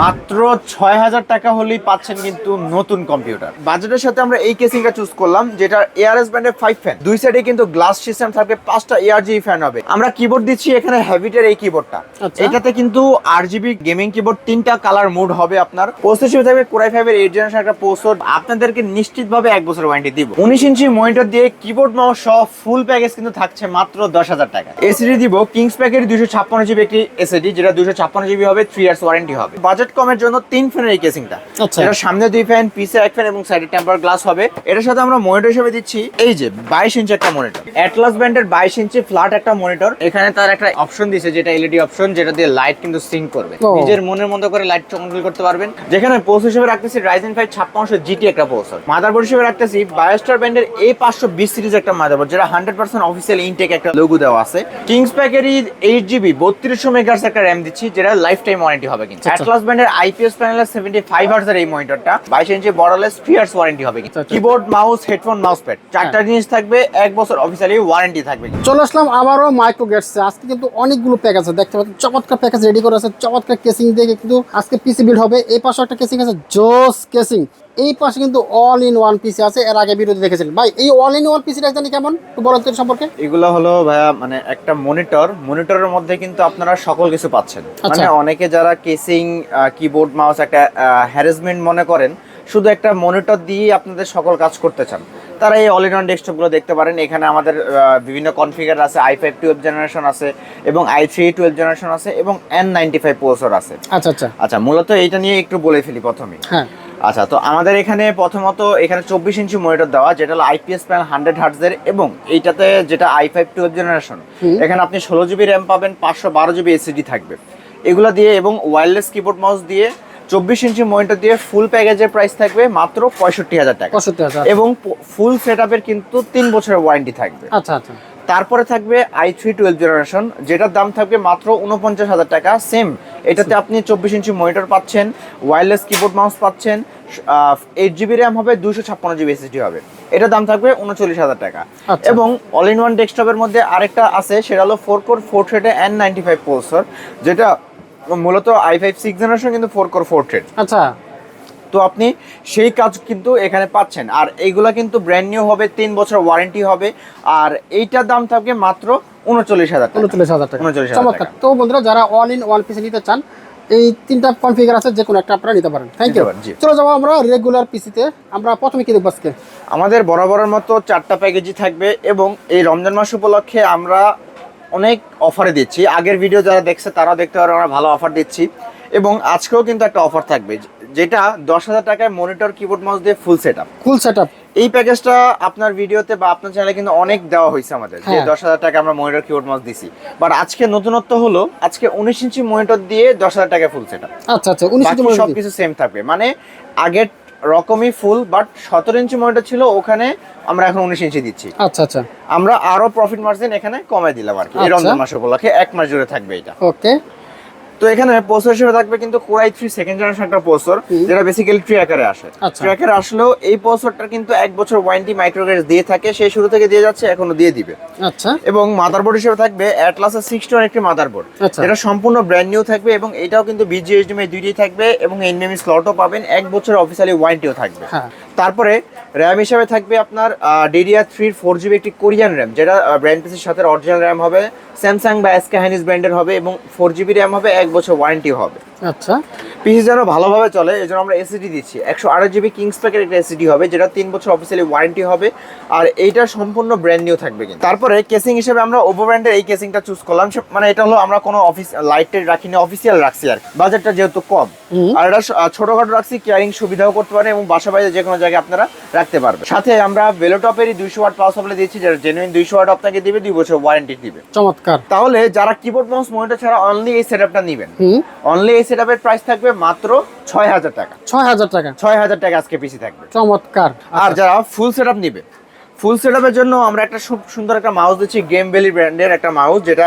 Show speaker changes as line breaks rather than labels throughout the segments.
মাত্র ছয় হাজার টাকা হলেই পাচ্ছেন কিন্তু নতুন কম্পিউটার। বাজেটের সাথে আমরা এই কেসিংটা চুজ করলাম যেটা এআরএস ব্র্যান্ডের ফাইভ ফ্যান দুই সাইডে কিন্তু গ্লাস সিস্টেম থাকবে পাঁচটা এআরজি ফ্যান হবে। আমরা কিবোর্ড দিচ্ছি এখানে হ্যাভিটের এই কিবোর্ডটা
আচ্ছা।
এটাতে কিন্তু আর জিবি গেমিং কিবোর্ড তিনটা কালার মোড হবে আপনার। প্রসেসর হিসেবে থাকবে কোরাই ফাইভের এইট জেনারেশন একটা প্রসেসর আপনাদেরকে নিশ্চিতভাবে এক বছর ওয়ারেন্টি দিব। উনিশ ইঞ্চি মনিটর দিয়ে কিবোর্ড মাউস সহ ফুল প্যাকেজ কিন্তু থাকছে মাত্র দশ হাজার টাকা এসিডি দিব কিংস প্যাকের দুশো ছাপ্পান্ন জিবি একটি এসিডি যেটা দুশো ছাপ্পান্ন জিবি হবে থ্রি ইয়ার্স ওয়ারেন্টি হবে। বাজেট কমের জন্য তিন ফ্যানের এই কেসিংটা
আচ্ছা।
এটা সামনে দুই ফ্যান পিছে এক ফ্যান এবং সাইডে টেম্পার গ্লাস হবে। এটার সাথে আমরা মনিটর হিসেবে দিচ্ছি এই যে বাইশ ইঞ্চি একটা মনিটর অ্যাটলাস ব্র্যান্ডের বাইশ ইঞ্চি ফ্ল্যাট একটা মনিটর এখানে তার একটা অপশন দিয়েছে যেটা এলইডি অপশন যেটা দিয়ে লাইট কিন্তু সিঙ্ক করবে। নিজের মনের মতো করে লাইট কন্ট্রোল করতে পারবেন। যেখানে পোস্ট হিসেবে রাখতেছি রাইজেন ফাইভ ছাপ্পান্নশো জিটি একটা মাদারবোর্ড হিসেবে রাখতেছি বায়োস্টার ব্র্যান্ডের এ পাঁচশো বিশ সিরিজ একটা মাদারবোর্ড যেটা হান্ড্রেড পার্সেন্ট অফিসিয়াল ইনটেক একটা লোগো দেওয়া আছে। কিংস প্যাকেরই এইট জিবি বত্রিশশো মেগার্স একটা র্যাম দিচ্ছি যেটা লাইফ টাইম ওয়ারেন্টি হবে কিন্তু।
আচ্ছা।
অ্যাটলাস ব্র্যান্ডের আইপিএস প্যানেল সেভেন্টি ফাইভ হার্সের এই মনিটরটা বাইশ inch borderless three years warranty হবে। Keyboard mouse headphone mouse pad চারটা জিনিস থাকবে এক বছর অফিসিয়ালি ওয়ারেন্টি থাকবে।
চলে আসলাম আবারও মাইক্রো গেটস আজকে কিন্তু অনেকগুলো প্যাক আছে দেখতে পাচ্ছেন। চমৎকার প্যাকেজ রেডি করে আছে চমৎকার কেসিং দিয়ে কিন্তু আজকে পিসি বিল্ড হবে। এই পাশে একটা কেসিং আছে জোস কেসিং এই পাশে কিন্তু অল ইন ওয়ান পিসি আছে এর আগে বিরোধী দেখেছিলেন। ভাই এই অল ইন ওয়ান পিসিটা জানি কেমন? একটু বলেন তো সম্পর্কে।
এগুলো হলো ভাইয়া মানে একটা মনিটর মনিটরের মধ্যে কিন্তু আপনারা সকল কিছু পাচ্ছেন।
আচ্ছা।
মানে অনেকে যারা কেসিং কিবোর্ড মাউস একটা হ্যারাসমেন্ট মনে করেন শুধু একটা মনিটর দিয়ে আপনাদের সকল কাজ করতে চান। তারা এই অল ইন ওয়ান ডেস্কটপগুলো দেখতে পারেন। এখানে আমাদের বিভিন্ন কনফিগার আছে আই ফাইভ টুয়েলভ জেনারেশন আছে এবং আই থ্রি টুয়েলভ জেনারেশন আছে এবং এন নাইনটি ফাইভ প্রসেসর আছে।
আচ্ছা আচ্ছা।
আচ্ছা মূলত এইটা নিয়ে একটু বলে ফেলি প্রথমে।
হ্যাঁ।
আচ্ছা তো আমাদের এখানে প্রথমত এখানে চব্বিশ ইঞ্চি মনিটর দেওয়া যেটা হলো আইপিএস প্যানেল হান্ড্রেড হার্টজের এবং এইটাতে যেটা আই ফাইভ টুয়েলভ জেনারেশন এখানে আপনি ষোলো জিবি র্যাম পাবেন পাঁচশো বারো জিবি এসিডি থাকবে। এগুলো দিয়ে এবং ওয়্যারলেস কিবোর্ড মাউস দিয়ে চব্বিশ ইঞ্চি মনিটর দিয়ে ফুল প্যাকেজের প্রাইস থাকবে মাত্র পঁয়ষট্টি হাজার টাকা। এবং ফুল সেট কিন্তু তিন বছরের ওয়ারেন্টি থাকবে।
আচ্ছা আচ্ছা।
তারপরে থাকবে আই থ্রি টুয়েলভ জেনারেশন যেটার দাম থাকবে মাত্র উনপঞ্চাশ হাজার টাকা সেম এটাতে আপনি চব্বিশ ইঞ্চি মনিটর পাচ্ছেন ওয়্যারলেস কিবোর্ড মাউস পাচ্ছেন এইট জিবি র্যাম হবে দুশো ছাপ্পান্ন জিবি এসএসডি হবে। এটার দাম থাকবে উনচল্লিশ হাজার টাকা।
আচ্ছা।
এবং অল ইন ওয়ান ডেস্কটপের মধ্যে আরেকটা আছে সেটা হলো ফোর কোর ফোর থ্রেডে এন নাইনটি ফাইভ পোলসর যেটা মূলত আই ফাইভ সিক্স জেনারেশন কিন্তু ফোর কোর ফোর থ্রেড
আচ্ছা।
তো আপনি সেই কাজ কিন্তু এখানে পাচ্ছেন। আর এইগুলা কিন্তু ব্র্যান্ড নিউ হবে তিন বছর ওয়ারেন্টি হবে আর এইটার দাম থাকবে মাত্র উনচল্লিশ হাজার
উনচল্লিশ হাজার টাকা।
উনচল্লিশ
চমৎকার।
টাকা।
তো বন্ধুরা যারা অল ইন ওয়ান পিসি নিতে চান এই তিনটা কনফিগার আছে যে কোনো একটা আপনারা নিতে পারেন। Thank you. চলে যাব আমরা রেগুলার পিসিতে আমরা প্রথমে কি দেখব আজকে?
আমাদের বরাবরের মতো চারটা প্যাকেজই থাকবে এবং এই রমজান মাস উপলক্ষে আমরা অনেক অফারে দিচ্ছি। আগের ভিডিও যারা দেখছে তারা দেখতে পারে আমরা ভালো অফার দিচ্ছি। এবং আজকেও কিন্তু একটা অফার থাকবে। যেটা দশ হাজার টাকায় মনিটর কিবোর্ড মাউস দিয়ে full set up
full set up
এই প্যাকেজটা আপনার ভিডিওতে বা আপনার চ্যানেলে কিন্তু অনেক দেওয়া হয়েছে আমাদের যে
হ্যাঁ।
দশ হাজার টাকা আমরা মনিটর কিবোর্ড মাউস দিছি। বাট আজকে নতুনত্ব হলো আজকে উনিশ ইঞ্চি মনিটর দিয়ে দশ হাজার টাকায় ফুল সেট আপ
আচ্ছা আচ্ছা উনিশ
বাকি সব কিছু সেম থাকবে। মানে আগের রকমই ফুল বাট সতেরো ইঞ্চি মনিটর ছিল ওখানে আমরা এখন উনিশ ইঞ্চি দিচ্ছি।
আচ্ছা আচ্ছা।
আমরা আরও প্রফিট মার্জিন এখানে কমাই দিলাম আর কি
আচ্ছা।
রমজান মাস উপলক্ষে এক মাস জুড়ে থাকবে এটা।
ওকে
তো এখানে প্রসেসর হিসেবে থাকবে কিন্তু core i three second generation একটা প্রসেসর যেটা বেসিক্যালি ট্রি আকারে আসে।
আচ্ছা।
ট্রি আকারে আসলেও এই প্রসেসরটা কিন্তু এক বছর ওয়ারেন্টি মাইক্রোগ্রেস দিয়ে থাকে সেই শুরু থেকে দিয়ে যাচ্ছে এখনও দিয়ে দিবে।
আচ্ছা।
এবং মাদারবোর্ড হিসেবে থাকবে অ্যাটলাসের সিক্সটি একটি মাদারবোর্ড
আচ্ছা।
যেটা সম্পূর্ণ ব্র্যান্ড নিউ থাকবে এবং এটাও কিন্তু বিজিএসডিএমআই দুইটাই থাকবে এবং এনএমই স্লটও পাবেন এক বছর অফিসিয়ালি ওয়ারেন্টিও থাকবে।
হ্যাঁ।
তারপরে র্যাম হিসাবে থাকবে আপনার ডিডিআর থ্রির ফোর জিবি একটি কোরিয়ান র্যাম যেটা ব্র্যান্ড পিসির সাথে অরিজিনাল র্যাম হবে স্যামসাং বা এসকে হাইনিস ব্র্যান্ডের হবে এবং ফোর জিবি র্যাম হবে এক বছর ওয়ারেন্টি হবে।
আচ্ছা।
পিসি যেন ভালোভাবে চলে এই জন্য আমরা এসিডি দিচ্ছি। একশো আঠাশ জিবি কিংস প্যাকের একটা এসিডি হবে যেটা তিন বছর অফিসিয়ালি ওয়ারেন্টি হবে আর এইটা সম্পূর্ণ ব্র্যান্ড নিউ থাকবে কিন্তু। তারপরে কেসিং হিসেবে আমরা ওভো ব্র্যান্ডের এই কেসিংটা চুজ করলাম। মানে এটা হলো আমরা কোনো অফিস লাইটের রাখিনি অফিসিয়াল রাখছি আর। বাজেটটা যেহেতু কম। আর এটা ছোটখাটো রাখছি কেয়ারিং সুবিধাও করতে পারেন এবং বাসা বাইরে যে কোনো জায়গায় আপনারা রাখতে পারবেন। সাথে আমরা ভেলোটপেরই দুইশো ওয়াট পাওয়ার সাপ্লাই দিচ্ছি যেটা জেনুইন দুইশো ওয়াট আপনাকে দিবে দুই বছর ওয়ারেন্টি দিবে।
চমৎকার।
তাহলে যারা কিবোর্ড মাউস মনিটর ছাড়া অনলি এই সেটআপটা নেবেন। অনলি এই সেটআপের প্রাইস থাকবে মাত্র ছয় হাজার টাকা।
ছয় হাজার টাকা?
ছয় হাজার টাকা আজকে পিসি থাকবে।
চমৎকার।
আর
আচ্ছা,
যারা ফুল সেটআপ নিবে ফুল সেটআপের জন্য আমরা একটা খুব সুন্দর একটা মাউস দিচ্ছি গেম ভ্যালি ব্র্যান্ডের একটা মাউস যেটা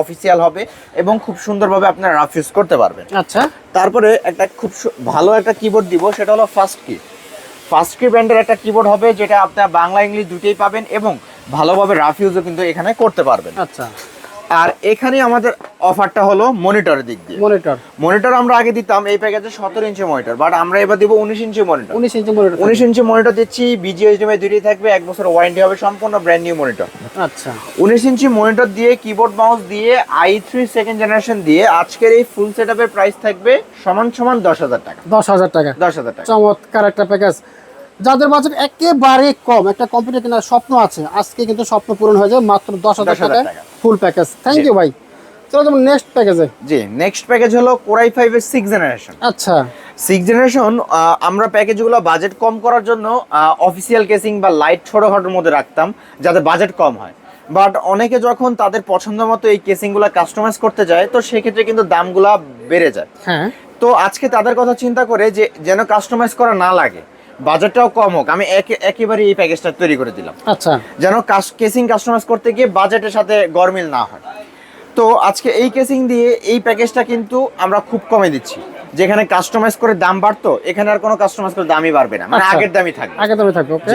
অফিসিয়াল হবে এবং খুব সুন্দরভাবে আপনারা রাফ ইউজ করতে পারবেন।
আচ্ছা।
তারপরে একটা খুব ভালো একটা কিবোর্ড দিব সেটা হলো ফার্স্ট কি ফার্স্ট কি ব্র্যান্ডের একটা কিবোর্ড হবে যেটা আপনার বাংলা ইংলিশ দুটোই পাবেন এবং ভালোভাবে রাফ ইউজও কিন্তু এখানে করতে পারবেন।
আচ্ছা।
আর এখানে আমাদের অফারটা হলো মনিটরের দিক দিয়ে।
মনিটর
মনিটর আমরা আগে দিতাম এই প্যাকেজে সতেরো ইঞ্চি মনিটর বাট আমরা এবার দিব উনিশ ইঞ্চি মনিটর
উনিশ ইঞ্চি মনিটর
উনিশ ইঞ্চি মনিটর দিচ্ছি বিজিএসডিএমআই দুইটি থাকবে এক বছর ওয়ারেন্টি হবে সম্পূর্ণ ব্র্যান্ড নিউ মনিটর
আচ্ছা।
উনিশ ইঞ্চি মনিটর দিয়ে কিবোর্ড মাউস দিয়ে আই থ্রি সেকেন্ড জেনারেশন দিয়ে আজকের এই ফুল সেট প্রাইস থাকবে সমান সমান দশ হাজার টাকা।
দশ হাজার টাকা।
দশ হাজার টাকা।
চমৎকার একটা প্যাকেজ যাদের বাজেট একেবারে কম একটা কম্পিউটার কেনার স্বপ্ন আছে আজকে কিন্তু স্বপ্ন পূরণ হয়ে যায় মাত্র দশ হাজার
10,000
টাকা। ফুল প্যাকেজ থ্যাংক ইউ ভাই। চলো যেমন নেক্সট প্যাকেজে
জি নেক্সট প্যাকেজ হলো কোরাই ফাইভের সিক্স জেনারেশন
আচ্ছা।
সিক্স জেনারেশন আমরা প্যাকেজগুলো বাজেট কম করার জন্য অফিসিয়াল কেসিং বা লাইট ছোটোখাটোর মধ্যে রাখতাম যাতে বাজেট কম হয়। বাট অনেকে যখন তাদের পছন্দ মতো এই কেসিংগুলো কাস্টমাইজ করতে যায় তো সেক্ষেত্রে কিন্তু দামগুলা বেড়ে যায়।
হ্যাঁ।
তো আজকে তাদের কথা চিন্তা করে যে যেন কাস্টমাইজ করা না লাগে বাজেটটাও কম হোক আমি একেবারে এই প্যাকেজটা তৈরি করে দিলাম।
আচ্ছা।
যেন কেসিং কাস্টমাইজ করতে গিয়ে বাজেটের সাথে গরমিল না হয়। তো আজকে এই কেসিং দিয়ে এই প্যাকেজটা কিন্তু আমরা খুব কমে দিচ্ছি। যেখানে কাস্টমাইজ করে দাম বাড়তো এখানে আর কোনো কাস্টমাইজ করে দামই বাড়বে না। মানে
আচ্ছা।
আগের দামই থাকবে।
আগে তবে থাকবে ওকে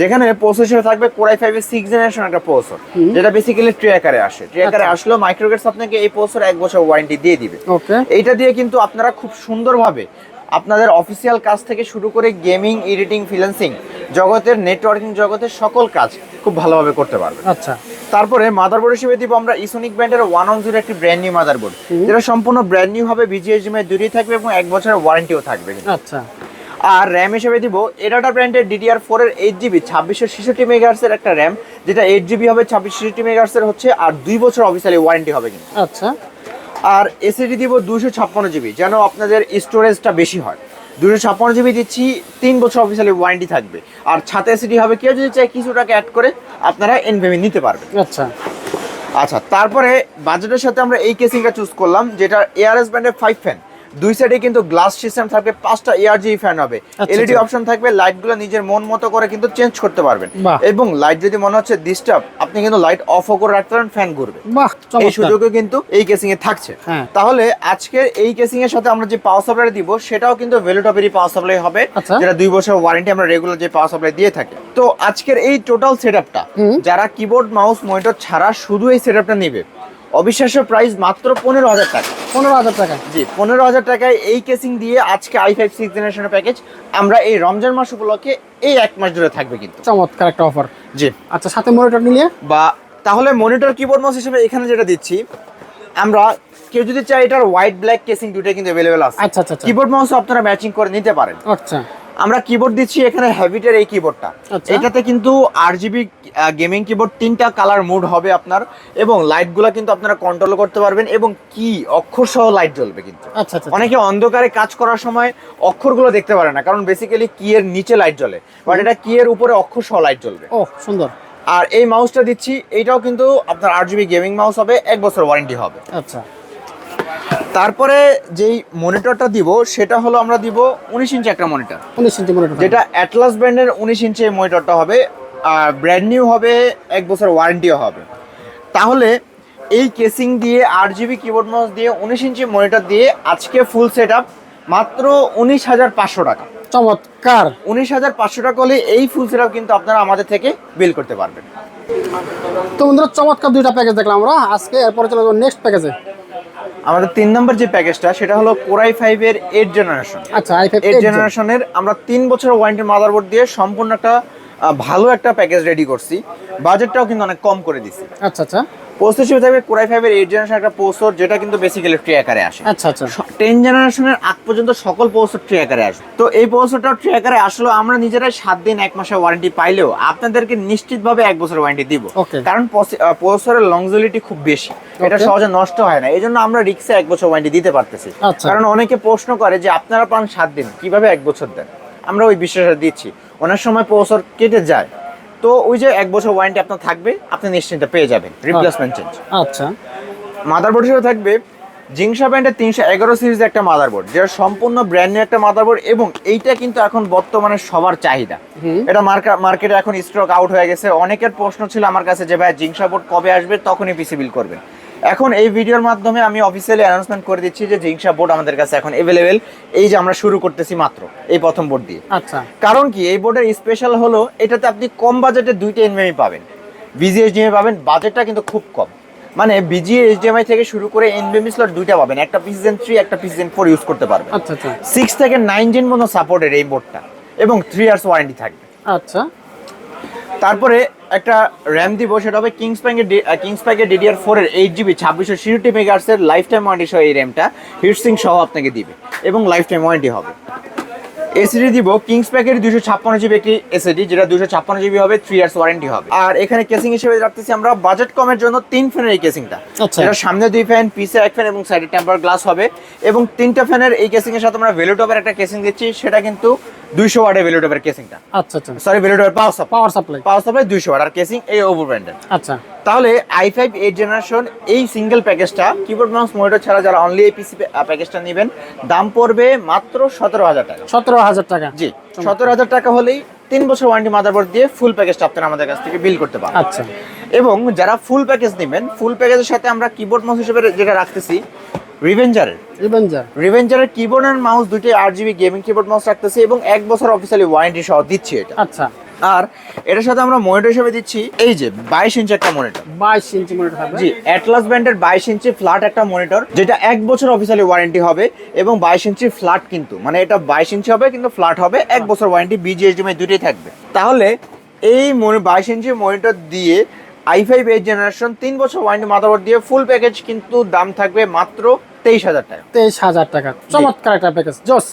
যেখানে প্রসেসর থাকবে কোরাই ফাইভের সিক্স জেনারেশন একটা প্রসেসর যেটা বেসিক্যালি ট্রে আকারে আসে। ট্রে আকারে
আচ্ছা।
আসলেও মাইক্রোগেটস আপনাকে এই প্রসেসর এক বছর ওয়ারেন্টি দিয়ে দিবে।
ওকে
এইটা দিয়ে কিন্তু আপনারা খুব সুন্দরভাবে আপনাদের অফিসিয়াল কাজ থেকে শুরু করে গেমিং এডিটিং ফ্রিল্যান্সিং জগতের নেটওয়ার্কিং জগতের সকল কাজ খুব ভালোভাবে করতে পারবেন।
আচ্ছা।
তারপরে মাদারবোর্ড হিসেবে দিব আমরা ইসোনিক ব্র্যান্ডের ওয়ান অন জিরো একটি ব্র্যান্ড নিউ মাদারবোর্ড। যেটা সম্পূর্ণ ব্র্যান্ড নিউ হবে বিজিএসডিএমআই দুটোই থাকবে এবং এক বছরের ওয়ারেন্টিও থাকবে
আচ্ছা।
আর র্যাম হিসেবে দিব এডাটা ব্র্যান্ডের ডিডিআর ফোর এর এইট জিবি ছাব্বিশশো ছেষট্টি মেগাহার্সের একটা র্যাম যেটা এইট জিবি হবে ছাব্বিশ ছেষট্টি মেগাহার্সের হচ্ছে আর দুই বছর অফিসিয়ালি ওয়ারেন্টি হবে কিন্তু।
আচ্ছা।
আর এসএসডি দিব দুশো ছাপ্পান্ন জিবি যেন আপনাদের স্টোরেজটা বেশি হয়। দুশো ছাপ্পান্ন জিবি দিচ্ছি তিন বছর অফিসিয়ালি ওয়ারেন্টি থাকবে। আর ছাতে এসিডি হবে কেউ যদি চাই কিছু টাকা অ্যাড করে আপনারা এনভেমি নিতে পারবেন।
আচ্ছা।
আচ্ছা তারপরে বাজেটের সাথে আমরা এই কেসিংটা চুজ করলাম যেটা এআরএস ব্র্যান্ডের ফাইভ ফ্যান দুই সাইডে কিন্তু গ্লাস সিস্টেম থাকবে পাঁচটা এআরজি ফ্যান হবে
আচ্ছা,
এলইডি
আচ্ছা।
অপশন থাকবে লাইটগুলো নিজের মন মতো করে কিন্তু চেঞ্জ করতে পারবেন এবং লাইট যদি মনে হচ্ছে ডিস্টার্ব আপনি কিন্তু লাইট অফও করে রাখতে পারেন ফ্যান ঘুরবে এই সুযোগও কিন্তু এই কেসিং এ থাকছে
হ্যাঁ।
তাহলে আজকের এই কেসিং এর সাথে আমরা যে পাওয়ার সাপ্লাই দিব সেটাও কিন্তু ভেলোটপেরই পাওয়ার সাপ্লাই হবে
আচ্ছা।
যেটা দুই বছর ওয়ারেন্টি আমরা রেগুলার যে পাওয়ার সাপ্লাই দিয়ে থাকি তো আজকের এই টোটাল সেটআপটা। যারা কিবোর্ড মাউস মনিটর ছাড়া শুধু এই সেটআপটা নেবে অবিশ্বাস্য প্রাইস মাত্র পনেরো হাজার টাকা।
পনেরো হাজার টাকা।
জি পনেরো হাজার টাকায় এই কেসিং দিয়ে আজকে আই ফাইভ সিক্স জেনারেশনের প্যাকেজ আমরা এই রমজান মাস উপলক্ষে এই এক মাস ধরে থাকবে কিন্তু।
চমৎকার একটা অফার
জি।
আচ্ছা সাথে মনিটর নিলে?
বা তাহলে মনিটর কিবোর্ড মাউস হিসেবে এখানে যেটা দিচ্ছি আমরা কেউ যদি চায় এটার হোয়াইট ব্ল্যাক কেসিং দুটোই কিন্তু অ্যাভেলেবেল আছে।
আচ্ছা আচ্ছা আচ্ছা।
কিবোর্ড মাউসও আপনারা ম্যাচিং করে নিতে পারেন।
আচ্ছা।
আমরা কিবোর্ড দিচ্ছি এখানে হ্যাবিটের এই কিবোর্ডটা
আচ্ছা।
এটাতে কিন্তু আর জিবি গেমিং কিবোর্ড তিনটা কালার মুড হবে আপনার এবং লাইটগুলো কিন্তু আপনারা কন্ট্রোল করতে পারবেন এবং কি অক্ষর সহ লাইট জ্বলবে কিন্তু।
আচ্ছা আচ্ছা
অনেকে অন্ধকারে কাজ করার সময় অক্ষরগুলো দেখতে পারে না কারণ বেসিক্যালি কি এর নিচে লাইট জ্বলে বাট এটা কি এর উপরে অক্ষর সহ লাইট জ্বলবে।
ও সুন্দর।
আর এই মাউসটা দিচ্ছি এইটাও কিন্তু আপনার আট জিবি গেমিং মাউস হবে এক বছর ওয়ারেন্টি হবে।
আচ্ছা।
তারপরে যেই মনিটরটা দিব সেটা হলো আমরা দিব উনিশ ইঞ্চি একটা মনিটর
উনিশ ইঞ্চি মনিটর
যেটা অ্যাটলাস ব্র্যান্ডের উনিশ ইঞ্চি মনিটরটা হবে আর ব্র্যান্ড নিউ হবে এক বছর ওয়ারেন্টিও হবে। তাহলে এই কেসিং দিয়ে আট জিবি কিবোর্ড মাউস দিয়ে উনিশ ইঞ্চি মনিটর দিয়ে আজকে ফুল সেট আপ মাত্র উনিশ হাজার পাঁচশো টাকা।
চমৎকার।
উনিশ হাজার পাঁচশো টাকা হলে এই ফুল সেট আপ কিন্তু আপনারা আমাদের থেকে বিল করতে পারবেন।
তো বন্ধুরা চমৎকার দুইটা প্যাকেজ দেখলাম আমরা। আজকে এরপরে চলে যাব নেক্সট প্যাকেজে
আমাদের তিন নম্বর যে প্যাকেজটা সেটা হলো কোরাই ফাইভ এর এইট জেনারেশন
আচ্ছা
এইট জেনারেশনের আমরা তিন বছরের ওয়ারেন্টি মাদারবোর্ড দিয়ে সম্পূর্ণ একটা ভালো একটা প্যাকেজ রেডি করছি। বাজেটটাও কিন্তু অনেক কম করে দিছি।
আচ্ছা আচ্ছা।
পোস্ট হিসেবে থাকবে কোরাই ফাইভের এইট জেনারেশন একটা পোস্টর যেটা কিন্তু বেসিক্যালি ট্রি আকারে আসে।
আচ্ছা আচ্ছা।
টেন জেনারেশনের আগ পর্যন্ত সকল পোস্টর ট্রি আকারে আসবে। তো এই পোস্টরটা ট্রি আকারে আসলেও আমরা নিজেরাই সাত দিন এক মাসের ওয়ারেন্টি পাইলেও আপনাদেরকে নিশ্চিতভাবে এক বছর ওয়ারেন্টি দিব। কারণ পোস্টরের লংজিলিটি খুব বেশি। এটা সহজে নষ্ট হয় না। এই জন্য আমরা রিক্সে এক বছর ওয়ারেন্টি দিতে পারতেছি।
আচ্ছা।
কারণ অনেকে প্রশ্ন করে যে আপনারা পান সাত দিন কীভাবে এক বছর দেন? আমরা ওই বিশ্বাসটা দিচ্ছি। অনেক সময় পোস্টর কেটে যায়। তো ওই যে এক বছর ওয়ারেন্টি আপনার থাকবে আপনি নিশ্চিন্তে পেয়ে যাবেন রিপ্লেসমেন্ট চেঞ্জ
আচ্ছা।
মাদারবোর্ড হিসেবে থাকবে জিংসা ব্র্যান্ডের তিনশো এগারো সিরিজের একটা মাদারবোর্ড যেটা সম্পূর্ণ ব্র্যান্ডের একটা মাদারবোর্ড এবং এইটা কিন্তু এখন বর্তমানে সবার চাহিদা। এটা মার্কেটে এখন স্টক আউট হয়ে গেছে। অনেকের প্রশ্ন ছিল আমার কাছে যে ভাই জিংসা বোর্ড কবে আসবে? তখনই পিসি বিল করবেন। এখন এই ভিডিওর মাধ্যমে আমি অফিসিয়ালি অ্যানাউন্সমেন্ট করে দিচ্ছি যে জিংসা বোর্ড আমাদের কাছে এখন এভেলেবেল এই যে আমরা শুরু করতেছি মাত্র এই প্রথম বোর্ড দিয়ে।
আচ্ছা।
কারণ কি এই বোর্ডের স্পেশাল হলো এটাতে আপনি কম বাজেটে দুইটা এনএমই পাবেন। বিজিএসডিএমই পাবেন বাজেটটা কিন্তু খুব কম। মানে বিজি এইচডিএমআই থেকে শুরু করে এনবিএমই স্লট দুইটা পাবেন একটা পিসিজেন থ্রি একটা পিসিজেন ফোর ইউজ করতে পারবেন।
আচ্ছা আচ্ছা।
সিক্স থেকে নাইন জেন মতো সাপোর্টের এই বোর্ডটা এবং থ্রি ইয়ার্স ওয়ারেন্টি থাকবে।
আচ্ছা।
তারপরে একটা র্যাম দিব সেটা হবে কিংস প্যাকের কিংস প্যাকের ডিডিআর ফোর এর এইট জিবি ছাব্বিশশো সিউটি মেগার্সের লাইফ টাইম ওয়ারেন্টি সহ এই র্যামটা হিটসিং সহ আপনাকে দিবে এবং লাইফ টাইম ওয়ারেন্টি হবে এসিডি দিব কিংস প্যাকের দুশো ছাপ্পান্ন জিবি একটি এসিডি যেটা দুশো ছাপ্পান্ন জিবি হবে থ্রি ইয়ার্স ওয়ারেন্টি হবে। আর এখানে কেসিং হিসেবে রাখতেছি আমরা বাজেট কমের জন্য তিন ফ্যানের এই কেসিংটা
আচ্ছা।
যেটা সামনে দুই ফ্যান পিছে এক ফ্যান এবং সাইডে টেম্পার গ্লাস হবে। এবং তিনটা ফ্যানের এই কেসিং এর সাথে আমরা ভেলুটপের একটা কেসিং দিচ্ছি সেটা কিন্তু দুইশো ওয়াটের ভেলুটপের কেসিংটা
আচ্ছা আচ্ছা।
Sorry ভেলুটপের power supply
power supply
power supply দুইশো ওয়াট আর কেসিং এই ওভার ব্র্যান্ডের
আচ্ছা।
তাহলে আই ফাইভ এইট জেনারেশন এই সিঙ্গেল প্যাকেজটা কিবোর্ড মাউস মনিটর ছাড়া যারা অনলি এই পিসি প্যাকেজটা নেবেন দাম পড়বে মাত্র সতেরো হাজার টাকা।
সতেরো হাজার টাকা।
জি সতেরো হাজার টাকা হলেই তিন বছর ওয়ারেন্টি মাদারবোর্ড দিয়ে ফুল প্যাকেজটা আপনারা আমাদের কাছ থেকে বিল করতে পারেন
আচ্ছা।
এবং যারা ফুল প্যাকেজ নেবেন ফুল প্যাকেজের সাথে আমরা কিবোর্ড মাউস হিসেবে যেটা রাখতেছি রিভেঞ্জারের
রিভেঞ্জার
রিভেঞ্জারের কিবোর্ড এন্ড মাউস দুটোই আট জিবি গেমিং কিবোর্ড মাউস রাখতেছি এবং এক বছর অফিসিয়ালি ওয়ারেন্টি সহ দিচ্ছি এটা।
আচ্ছা।
আর এটার সাথে আমরা মনিটর হিসেবে দিচ্ছি এই যে বাইশ ইঞ্চি একটা মনিটর
বাইশ ইঞ্চি মনিটর থাকবে।
জি অ্যাটলাস ব্র্যান্ডের বাইশ ইঞ্চি ফ্ল্যাট একটা মনিটর যেটা এক বছর অফিসিয়ালি ওয়ারেন্টি হবে এবং বাইশ ইঞ্চি ফ্ল্যাট কিন্তু মানে এটা বাইশ ইঞ্চি হবে কিন্তু ফ্ল্যাট হবে এক বছর ওয়ারেন্টি বিজিএসডিএমআই দুটোই থাকবে। তাহলে এই বাইশ ইঞ্চি মনিটর দিয়ে আই ফাইভ এইট জেনারেশন তিন বছর ওয়ারেন্টি মাদারবোর্ড দিয়ে ফুল প্যাকেজ কিন্তু দাম থাকবে মাত্র তেইশ হাজার টাকা।
তেইশ হাজার টাকা। চমৎকার একটা প্যাকেজ জোস।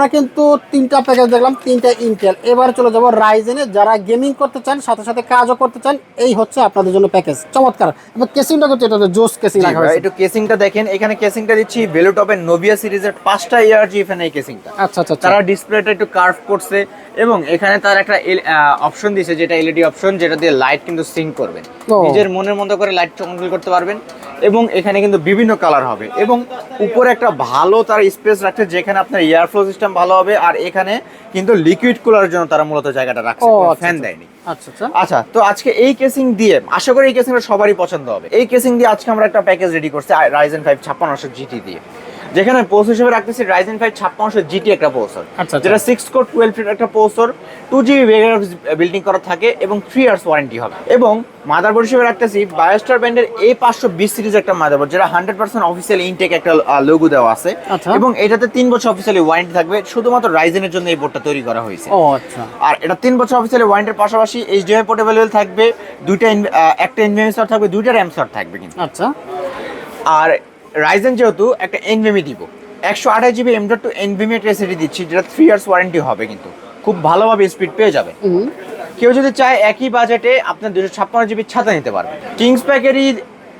আমরা কিন্তু তিনটা প্যাকেজ দেখলাম তিনটা ইন্টেল এবার চলে যাব রাইজেনে যারা গেমিং করতে চান সাথে সাথে কাজও করতে চান এই হচ্ছে আপনাদের জন্য প্যাকেজ চমৎকার। এবং কেসিংটা করছে এটা জোস কেসিং রাখা হয়েছে।
একটু কেসিংটা দেখেন। এখানে কেসিংটা দিচ্ছি ভেলোটপের নোভিয়া সিরিজের পাঁচটা ইয়ার জি এখানে এই কেসিংটা
আচ্ছা আচ্ছা আচ্ছা।
তারা ডিসপ্লেটা একটু কার্ভ করছে এবং এখানে তার একটা অপশন দিয়েছে যেটা এলইডি অপশন যেটা দিয়ে লাইট কিন্তু সিঙ্ক করবেন নিজের মনের মতো করে লাইট কন্ট্রোল করতে পারবেন এবং এখানে কিন্তু বিভিন্ন কালার হবে। এবং উপরে একটা ভালো তার স্পেস রাখছে যেখানে আপনার এয়ারফ্লো সিস্টেম ভালো হবে আর এখানে কিন্তু লিকুইড কুলার জন্য তারা মূলত জায়গাটা রাখছে
আচ্ছা,
ফ্যান
আচ্ছা।
দেয়নি।
আচ্ছা আচ্ছা।
আচ্ছা তো আজকে এই কেসিং দিয়ে আশা করি এই কেসিংটা সবারই পছন্দ হবে। এই কেসিং দিয়ে আজকে আমরা একটা প্যাকেজ রেডি করছি রাইজেন ফাইভ ছাপ্পান্নশো জিটি দিয়ে। যেখানে পোস হিসেবে রাখতেছি রাইজেন ফাইভ ছাপ্পান্নশো জিটি একটা পোসর
আচ্ছা, আচ্ছা।
যেটা সিক্স কোর টুয়েলভ ফিট একটা পোসর টু জিবি বিল্ডিং করা থাকে এবং থ্রি ইয়ার্স ওয়ারেন্টি হবে। এবং মাদারবোর্ড হিসেবে রাখতেছি বায়োস্টার ব্র্যান্ডের এ পাঁচশো বিশ সিরিজ একটা মাদারবোর্ড যেটা হান্ড্রেড পার্সেন্ট অফিসিয়াল ইনটেক একটা লোগো দেওয়া আছে।
আচ্ছা।
এবং এটাতে তিন বছর অফিসিয়ালি ওয়ারেন্টি থাকবে শুধুমাত্র রাইজেনের জন্য এই বোর্ডটা তৈরি করা হয়েছে।
আচ্ছা।
আর এটা তিন বছর অফিসিয়ালি ওয়ারেন্টির পাশাপাশি এইচডিএমআই পোর্ট অ্যাভেলেবল থাকবে দুইটা একটা এনভিএমই থাকবে দুইটা র্যাম থাকবে কিন্তু।
আচ্ছা।
আর রাইজেন যেহেতু একটা এনভিমি দিব। একশো আঠাশ GB M dot two NVMe একটা এসিডি দিচ্ছি যেটা থ্রি ইয়ার্স ওয়ারেন্টি হবে কিন্তু। খুব ভালোভাবে স্পিড পেয়ে যাবে। কেউ যদি চায় একই বাজেটে আপনার দুশো ছাপ্পান্ন জিবি ছাতা নিতে পারবে। কিংস প্যাকেরই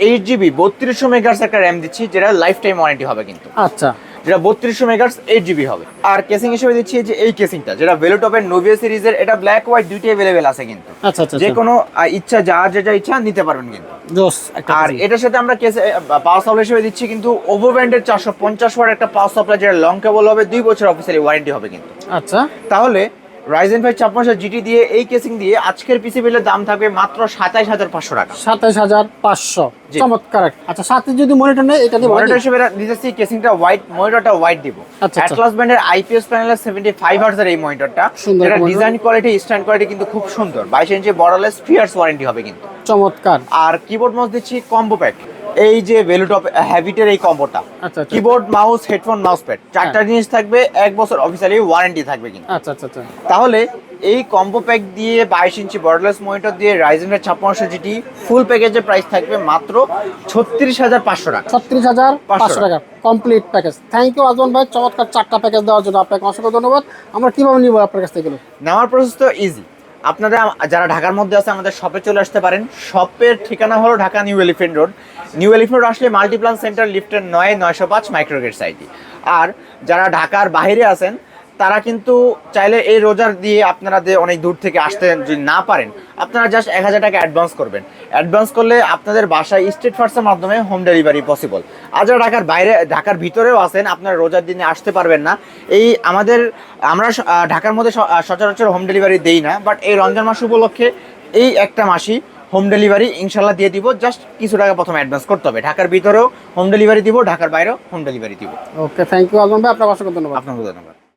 এইট জিবি বত্রিশশো মেগার্স একটা র্যাম দিচ্ছি যেটা লাইফ টাইম ওয়ারেন্টি হবে কিন্তু।
আচ্ছা।
যেটা বত্রিশশো মেগার্স এইট জিবি হবে। আর কেসিং হিসেবে দিচ্ছি যে এই কেসিংটা যেটা ভেলোটপের নোভিয়া সিরিজের এটা ব্ল্যাক হোয়াইট দুইটি অ্যাভেলেবেল আছে কিন্তু।
আচ্ছা আচ্ছা
যে কোনো ইচ্ছা যা যেটা ইচ্ছা নিতে পারবেন কিন্তু। আর এটার সাথে আমরা কেসে পাওয়ার সাপ্লাই হিসেবে দিচ্ছি কিন্তু ওভো ব্র্যান্ডের চারশো পঞ্চাশ ওয়াট একটা পাওয়ার সাপ্লাই যেটা লং কেবল হবে দুই বছর অফিসিয়ালি ওয়ারেন্টি হবে কিন্তু।
আচ্ছা।
তাহলে রাইজেন ফাইভ ছাপ্পান্ন জিটি দিয়ে এই কেসিং দিয়ে আজকের পিসি বিলের দাম থাকবে মাত্র সাতাইশ হাজার পাঁচশো টাকা।
সাতাইশ হাজার পাঁচশো। চমৎকার আচ্ছা সাথে যদি মনিটর নেই এটা দিব
মনিটর হিসেবে দিতেছি কেসিংটা হোয়াইট মনিটরটা হোয়াইট দিব। অ্যাটলাস ব্র্যান্ডের আইপিএস প্যানেলের সেভেন্টি ফাইভ হার্সের এই মনিটরটা
monitor।
Design quality stand quality কিন্তু খুব সুন্দর। বাইশ inch borderless three years warranty হবে কিন্তু।
চমৎকার।
আর কিবোর্ড মাউস দিচ্ছি কম্বো প্যাক এই যে ভেলুটপ হ্যাবিটের এই কম্বোটা keyboard mouse headphone mouse pad চারটা জিনিস থাকবে এক বছর অফিসিয়ালি ওয়ারেন্টি থাকবে কিন্তু।
আচ্ছা আচ্ছা আচ্ছা।
তাহলে এই কম্বো প্যাক দিয়ে বাইশ ইঞ্চি বর্ডলেস মনিটর দিয়ে রাইজেনের ছাপ্পান্নশো জিটি ফুল প্যাকেজের প্রাইস থাকবে মাত্র ছত্রিশ হাজার পাঁচশো টাকা।
ছত্রিশ হাজার পাঁচশো
টাকা।
Complete package thank you Azman ভাই। চমৎকার চারটা প্যাকেজ দেওয়ার জন্য আপনাকে অসংখ্য ধন্যবাদ। আমরা কীভাবে নিব আপনার কাছ থেকে?
নেওয়ার প্রসেস তো ইজি আপনারা যারা ঢাকার মধ্যে আছে আমাদের শপে চলে আসতে পারেন। শপের ঠিকানা হলো Dhaka new elephant road new elephant road আসলে মাল্টিপ্লান সেন্টার লিফটের নয়, নয়শো পাঁচ মাইক্রোগেট সাইটি আর যারা ঢাকার বাইরে আছেন তারা কিন্তু চাইলে এই রোজার দিয়ে আপনারা যে অনেক দূর থেকে আসতে যদি না পারেন আপনারা জাস্ট এক হাজার টাকা অ্যাডভান্স করবেন। অ্যাডভান্স করলে আপনাদের বাসায় স্টেট ফার্সের মাধ্যমে হোম ডেলিভারি পসিবল আর যারা ঢাকার বাইরে ঢাকার ভিতরেও আছেন আপনারা রোজার দিনে আসতে পারবেন না। এই আমাদের আমরা ঢাকার মধ্যে সচরাচর হোম ডেলিভারি দেই না বাট এই রমজান মাস উপলক্ষে এই একটা মাসই হোম ডেলিভারি ইনশাল্লাহ দিয়ে দিব। জাস্ট কিছু টাকা প্রথমে অ্যাডভান্স করতে হবে। ঢাকার ভিতরেও হোম ডেলিভারি দিব ঢাকার বাইরেও হোম ডেলিভারি দিব।
ওকে থ্যাংক ইউ আজমান ভাই। আপনাকে অসংখ্য ধন্যবাদ।
আপনাকে ধন্যবাদ।